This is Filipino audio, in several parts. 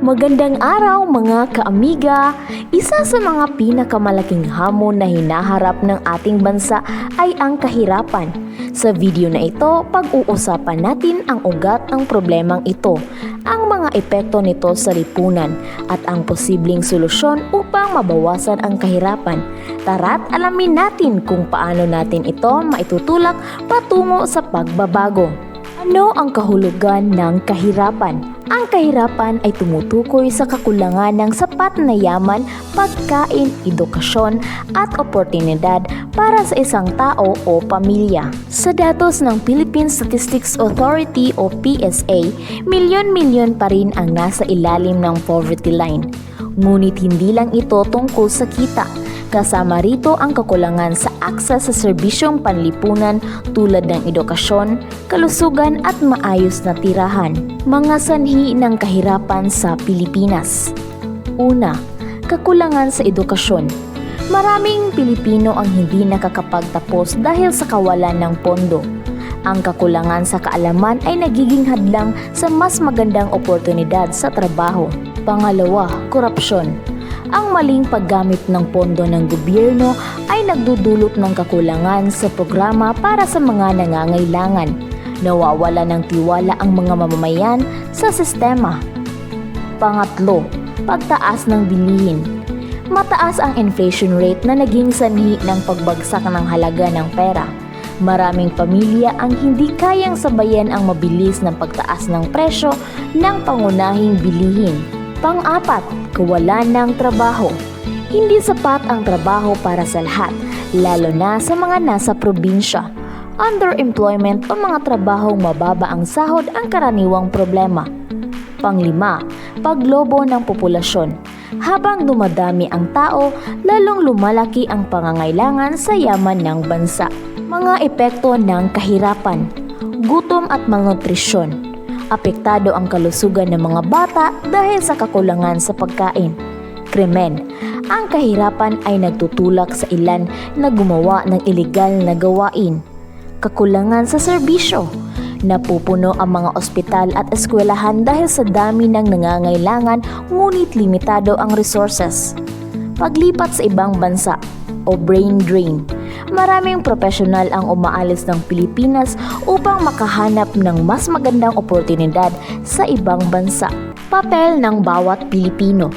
Magandang araw mga kaamiga! Isa sa mga pinakamalaking hamon na hinaharap ng ating bansa ay ang kahirapan. Sa video na ito, pag-uusapan natin ang ugat ng problemang ito, ang mga epekto nito sa lipunan at ang posibleng solusyon upang mabawasan ang kahirapan. Tara't alamin natin kung paano natin ito maitutulak patungo sa pagbabago. Ano ang kahulugan ng kahirapan? Ang kahirapan ay tumutukoy sa kakulangan ng sapat na yaman, pagkain, edukasyon at oportunidad para sa isang tao o pamilya. Sa datos ng Philippine Statistics Authority o PSA, milyon-milyon pa rin ang nasa ilalim ng poverty line. Ngunit hindi lang ito tungkol sa kita. Kasama rito ang kakulangan sa akses sa serbisyong panlipunan tulad ng edukasyon, kalusugan at maayos na tirahan. Mga sanhi ng kahirapan sa Pilipinas. Una, kakulangan sa edukasyon. Maraming Pilipino ang hindi nakakapagtapos dahil sa kawalan ng pondo. Ang kakulangan sa kaalaman ay nagiging hadlang sa mas magandang oportunidad sa trabaho. Pangalawa, korupsyon. Ang maling paggamit ng pondo ng gobyerno ay nagdudulot ng kakulangan sa programa para sa mga nangangailangan. Nawawala ng tiwala ang mga mamamayan sa sistema. Pangatlo, pagtaas ng bilihin. Mataas ang inflation rate na naging sanhi ng pagbagsak ng halaga ng pera. Maraming pamilya ang hindi kayang sabayan ang mabilis na pagtaas ng presyo ng pangunahing bilihin. Pang-apat, kawalan ng trabaho. Hindi sapat ang trabaho para sa lahat, lalo na sa mga nasa probinsya. Underemployment o mga trabahong mababa ang sahod ang karaniwang problema. Panglima, paglobo ng populasyon. Habang dumadami ang tao, lalong lumalaki ang pangangailangan sa yaman ng bansa. Mga epekto ng kahirapan, gutom at malnutrisyon. Apektado ang kalusugan ng mga bata dahil sa kakulangan sa pagkain. Krimen, ang kahirapan ay nagtutulak sa ilan na gumawa ng ilegal na gawain. Kakulangan sa serbisyo, Napupuno ang mga ospital at eskwelahan dahil sa dami ng nangangailangan ngunit limitado ang resources. Paglipat sa ibang bansa o brain drain. Maraming profesional ang umaalis ng Pilipinas upang makahanap ng mas magandang oportunidad sa ibang bansa. Papel ng bawat Pilipino.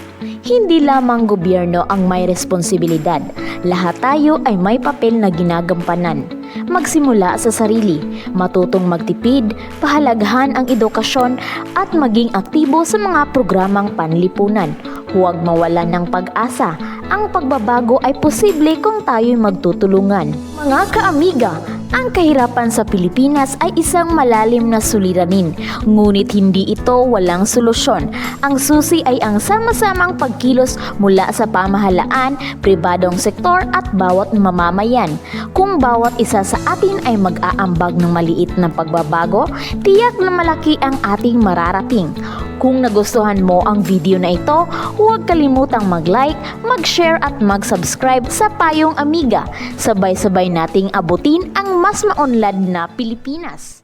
Hindi lamang gobyerno ang may responsibilidad. Lahat tayo ay may papel na ginagampanan magsimula sa sarili, matutong magtipid, pahalagahan ang edukasyon at maging aktibo sa mga programang panlipunan. Huwag mawalan ng pag-asa. Ang pagbabago ay posible kung tayo'y magtutulungan. Mga kaamiga, ang kahirapan sa Pilipinas ay isang malalim na suliranin, ngunit hindi ito walang solusyon. Ang susi ay ang sama-samang pagkilos mula sa pamahalaan, pribadong sektor at bawat mamamayan. Kung bawat isa sa atin ay mag-aambag ng maliit na pagbabago, tiyak na malaki ang ating mararating. Kung nagustuhan mo ang video na ito, huwag kalimutang mag-like, mag-share at mag-subscribe sa Payong Amiga. Sabay-sabay nating abutin ang mas maunlad na Pilipinas.